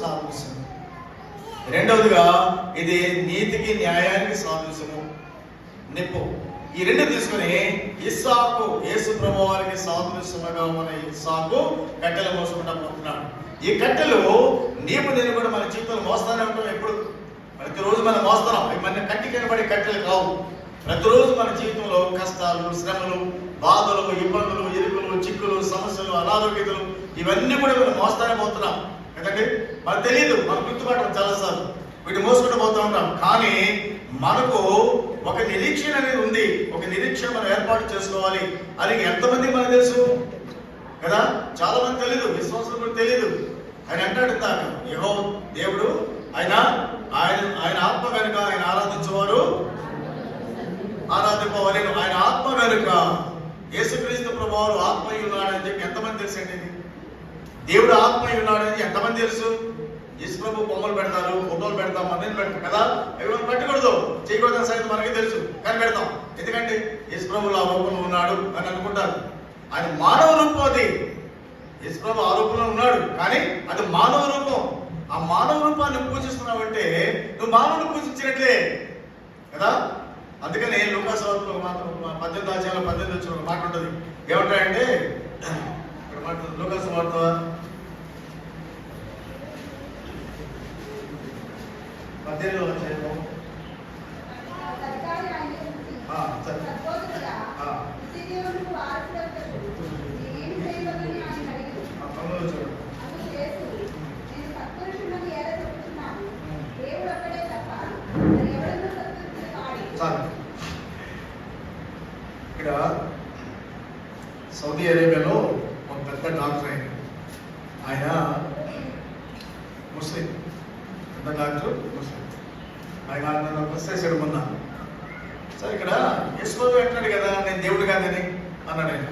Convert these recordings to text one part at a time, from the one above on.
సాదృశ్యం రెండవదిగా ఇది నీతికి న్యాయానికి సాదృశ్యము నిప్పు. ఈ రెండు తీసుకుని ఇస్సాకు యేసు ప్రభు వారికి సాదృశ్యముగా ఉన్న ఇస్సాకు కట్టెలు మోసుకుంటా పోతున్నాడు. ఈ కట్టెలు నీపు నేను కూడా మన జీవితంలో మోస్తానే ఉంటాం ఎప్పుడు? ప్రతిరోజు మనం మోస్తున్నాం. మన కంటికి కనబడే కట్టెలు కావు. ప్రతిరోజు మన జీవితంలో కష్టాలు శ్రమలు బాధలు ఇబ్బందులు ఇరుకులు చిక్కులు సమస్యలు అనారోగ్యతలు ఇవన్నీ కూడా మనం మోస్తానే పోతున్నాం. ఎందుకంటే మనకు తెలియదు మనం గుర్తుపట్టడం చాలాసార్లు. వీటిని మోసుకుంటూ పోతూ ఉంటాం. కానీ మనకు ఒక నిరీక్షణ అనేది ఉంది. ఒక నిరీక్షణ మనం ఏర్పాటు చేసుకోవాలి. అది ఎంతమంది మనకు తెలుసు? కదా? చాలా మంది తెలియదు విశ్వాసం కూడా తెలియదు ఆయన అంటాడు తాను యహో దేవుడు ఆయన ఆయన ఆయన ఆత్మ కనుక ఆయన ఆరాధించేవారు ఆరాధిపోవాలి ఆయన ఆత్మ కనుక యేసుక్రీస్తు ప్రభావాలు ఆత్మయ్య ఉన్నాడని చెప్పి ఎంతమంది తెలుసండి దేవుడు దేవుడు ఉన్నాడు అని ఎంతమంది తెలుసు? యేసు ప్రభు బొమ్మలు పెడతారు ఫోటోలు పెడతాం మందిని పెడతాం కదా? ఎవరు పెట్టకూడదు. చేయకూడదని సంగతి మనకి తెలుసు. కానీ పెడతాం. ఎందుకంటే యేసు ప్రభు ఆ రూపంలో ఉన్నాడు అని అనుకుంటారు. అది మానవ రూపం అది. యేసు ప్రభు ఆ రూపంలో ఉన్నాడు. కానీ అది మానవ రూపం. ఆ మానవ రూపాన్ని పూజిస్తున్నావంటే నువ్వు మానవుని పూజించినట్లే. కదా? అందుకనే లూకాస్ మాత్రం పద్దెనిమిది ఆచారాలు పద్దెనిమిది వచ్చిన మాట ఉంటుంది. ఏమంటాయంటే ఇక్కడ మాట వార్త. పద్దెనిమిది అధ్యాయంలో ఇక్కడ సౌదీ అరేబియాలో ఒక పెద్ద డాక్టర్ ఆయన. ఆయన ముస్లిం. పెద్ద డాక్టర్ ముస్లిం. ఆయన నన్ను బస్ మొన్న. సార్ ఇక్కడ యశ్వరు అంటాడు కదా నేను దేవుడు కాదని అన్నాడు ఆయన.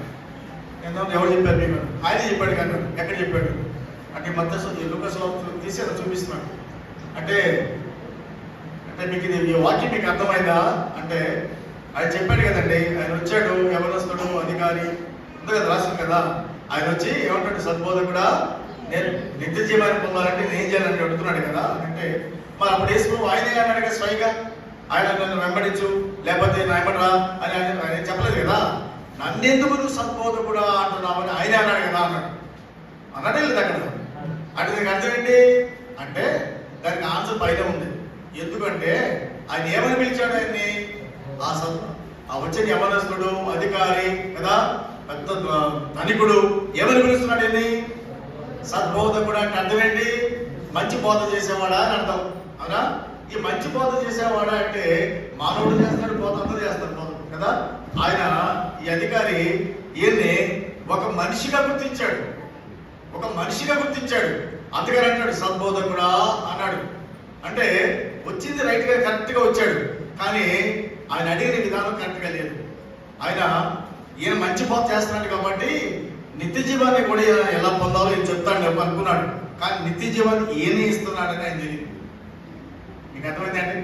నేను ఎవరు చెప్పారు మీకు ఆయన చెప్పాడు కానీ ఎక్కడ చెప్పాడు? అంటే మధ్య లూకస్ తీసి అలా చూపిస్తున్నాడు. అంటే అంటే మీకు ఇది ఈ వాక్యం మీకు అర్థమైందా? అంటే ఆయన చెప్పాడు కదండి ఆయన వచ్చాడు ఎవరు వస్తాడు? అధికారి. ఉంది కదా రాసింది కదా. ఆయన వచ్చి ఏమంటాడు సద్బోధకుడా? నేను నిత్య జీవాన్ని పొందాలంటే నేను చేయాలని అడుగుతున్నాడు కదా? అంటే మరి అప్పుడు వేసుకో ఆయనే అన్నాడు కదా స్వయంగా. ఆయన నన్ను వెంబడించు లేకపోతే వెంబడరా అని ఆయన చెప్పలేదు కదా? నన్నెందుకు నువ్వు సద్బోధకుడా అంటున్నావని ఆయనే అన్నాడు కదా అన్నాడు. అన్నాడే లేదు అక్కడ. అంటే దీనికి అర్థం ఏంటి? అంటే దానికి ఆన్సర్ బయట ఉంది. ఎందుకంటే ఆయన ఏమని పిలిచాడు ఆయన్ని? ఆ సద్ ఆ వచ్చిన యమనస్తుడు అది ధనికుడు ఎవరిని పిలుస్తున్నాడు ఏంది సద్బోధకుడు అంటే అర్థమేంటి మంచి బోధ చేసేవాడా అని అర్థం. అవునా? ఈ మంచి బోధ చేసేవాడా అంటే మానవుడు చేస్తాడు బోధ అంతా చేస్తాడు బోధ కదా? ఆయన ఈ అధికారి ఈయన్ని ఒక మనిషిగా గుర్తించాడు. ఒక మనిషిగా గుర్తించాడు. అందుకని అంటాడు సద్బోధకుడా అన్నాడు. అంటే వచ్చింది రైట్గా కరెక్ట్గా వచ్చాడు. కానీ ఆయన అడిగిన విధానం కరెక్ట్గా లేదు. ఆయన ఈయన మంచి బోధ చేస్తున్నాడు కాబట్టి నిత్య జీవాన్ని కూడా ఎలా పొందాలో ఈయన చెప్తాడు చెప్పి అనుకున్నాడు. కానీ నిత్య జీవాన్ని ఏమి ఇస్తున్నాడని ఆయన తెలియదు. మీకు అర్థమైందండి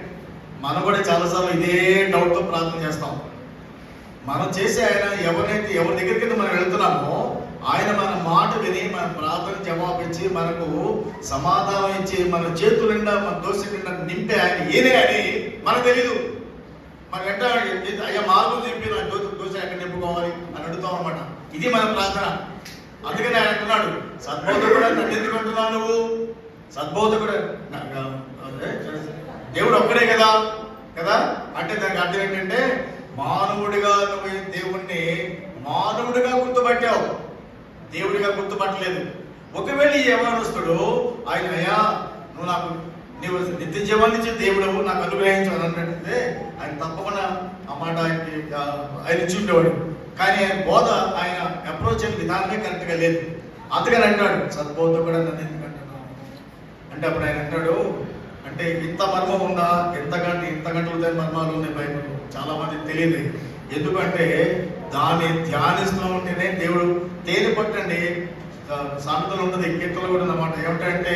మనం కూడా చాలాసార్లు ఇదే డౌట్తో ప్రార్థన చేస్తాం. మనం చేసే ఆయన ఎవరైతే ఎవరి దగ్గరికి మనం వెళ్తున్నామో ఆయన మన మాట విని మన ప్రార్థన జవాబు ఇచ్చి మనకు సమాధానం ఇచ్చి మన చేతులు నిండా మన దోశ నిండా నింపే ఆయన ఏనే అని మనకు తెలియదు మన వెంట అయ్యా మార్గం చెప్పి నా జ్యోతి దోశ ఎక్కడ నింపుకోవాలి అని అడుగుతాం అనమాట ఇది మన ప్రార్థన. అందుకని ఆయన అంటున్నాడు సద్బోధకుడు నన్ను ఎందుకు అంటున్నావు నువ్వు సద్బోధకుడు అదే, దేవుడు ఒక్కడే కదా? కదా? అంటే దానికి అర్థం ఏంటంటే మానవుడిగా నువ్వు దేవుణ్ణి మానవుడిగా గుర్తుపట్టావు. దేవుడిగా గుర్తుపట్టలేదు. ఒకవేళ ఈ యవనస్తుడు ఆయన అయ్యా నువ్వు నాకు నీవు నిత్య జీవాన్ని ఇచ్చే దేవుడు నాకు అనుగ్రహించు అన్నట్టే ఆయన తప్పకుండా ఆ మాట ఆయనకి ఆయన ఇచ్చి ఉండేవాడు. కానీ ఆయన బోధ ఆయన అప్రోచ్ అయిన విధానమే కరెక్ట్గా లేదు. అందుకని అంటాడు సద్బోధ కూడా నన్ను ఎందుకు అంటున్నాను అంటే అప్పుడు ఆయన అంటాడు అంటే ఇంత మర్మం ఉందా? ఎంతకంటే ఇంత గంటలు దాని మర్మాలు ఉన్నాయి బైబిల్ చాలా మంది తెలియదు. ఎందుకంటే దాన్ని ధ్యానిస్తూ ఉంటేనే దేవుడు తేనె పట్టండి సామెతలు ఉన్నది కీర్తనలు కూడా అన్నమాట ఏమిటంటే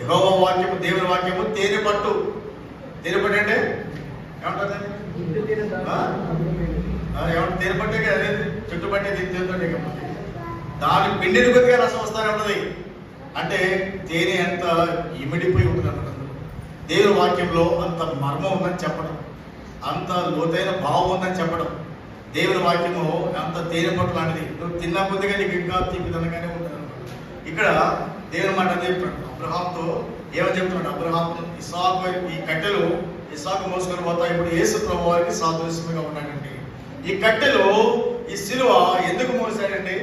యహోవ వాక్యము దేవుని వాక్యము తేనె పట్టు తేనె పట్టు అంటే ఏమంటుంది ఏమంటే తేనె పట్టే కదా అదే? చెట్టు పట్టే దీని తేనె దాని పిండిని కొద్దిగా రసం వస్తానే ఉన్నది. అంటే తేనె అంత ఇమిడిపోయి ఉంటుంది అన్నమాట దేవుని వాక్యంలో అంత మర్మం ఉందని చెప్పడం అంత లోతైన భావం ఉందని చెప్పడం దేవుని వాక్యము అంత తేనె పట్టు లాంటిది. నువ్వు తిన్న కొద్దిగా నీకు ఇంకా తీపిదనగానే ఉంటుంది. ఇక్కడ దేవుని మాట అదే అబ్రహాంతో ఏమని చెప్తున్నాడు? అబ్రహాం ఇసాకు ఈ కట్టెలు ఇసాకు మోసుకొని పోతా. ఇప్పుడు యేసు ప్రభు వారికి సాదృశ్యంగా ఉన్నాడండి. ఈ కట్టెలు ఈ సిలువ ఎందుకు మోసాడండి?